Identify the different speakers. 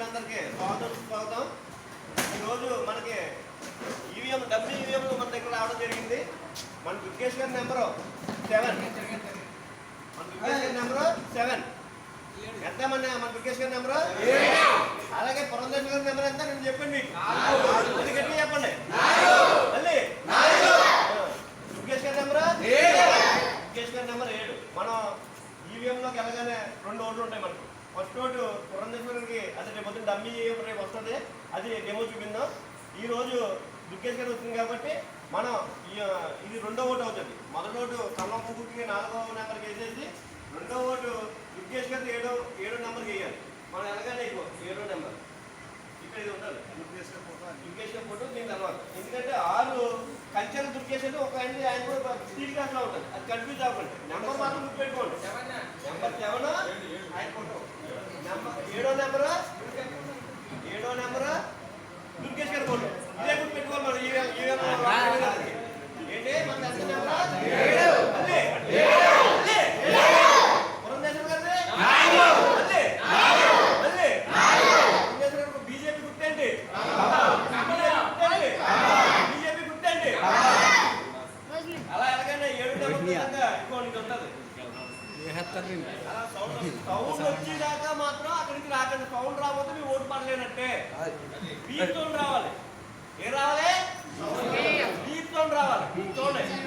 Speaker 1: వీళ్ళందరికీ స్వాగతం స్వాగతం. ఈరోజు మనకి ఈవీఎం డబ్బులు ఈవీఎంలు మన దగ్గర రావడం జరిగింది. మన దుర్గేష్ గారి నెంబరు సెవెన్. మన దుర్గేష్ గారి నెంబరు సెవెన్. ఎంత మన మన దుర్గేష్ గారి నెంబరు? అలాగే పురంధర్ గారి నెంబర్ ఎంత? నేను చెప్పండి గట్టి చెప్పండి. మళ్ళీ. దుర్గేష్ గారి నెంబరు? దుర్గేష్ గారి నెంబర్ ఏడు. మనం ఈవీఎంలోకి వెళ్ళగానే రెండు ఓట్లు ఉంటాయి మనకు. ఫస్ట్ ఓటు అది రేపు పొద్దున్న డమ్మీ రేపు వస్తుంది. అది డెమో చూపిందాం ఈ రోజు దుర్గేష్ గారు వచ్చింది కాబట్టి మనం ఇది రెండో ఓటు అవుతుంది. మొదటి ఓటు కల్లం పువ్వుకి నాలుగో నెంబర్కి వేసేసి రెండో ఓటు దుర్గేష్ గారి ఏడో ఏడో నెంబర్కి వేయాలి. మనం వెళ్ళగానే ఇగో ఏడో నెంబర్. ఇక్కడ ఇది ఉండాలి.
Speaker 2: దుర్గేష్
Speaker 1: గారి ఫోటో దీని తర్వాత. ఎందుకంటే ఆరు కంచెల దుర్గేష్ అంటే ఒక ఆయన ఆయన కూడా స్టీల్ గ్లాస్లో ఉంటుంది. అది కన్ఫ్యూజ్ అవ్వకండి. నెంబర్ మాత్రం గుర్తుపెట్టుకోండి. నెంబర్ సెవెన్
Speaker 2: ఆయన ఫోటో.
Speaker 1: నెంబర్ ఏడో నెంబర్? సౌండ్ వచ్చేదాకా మాత్రం అక్కడికి రాకండి. సౌండ్ రాకపోతే మీ ఓటు పడలేనట్టే. రావాలి. ఏం రావాలి? బీచ్ రావాలి. బీచ్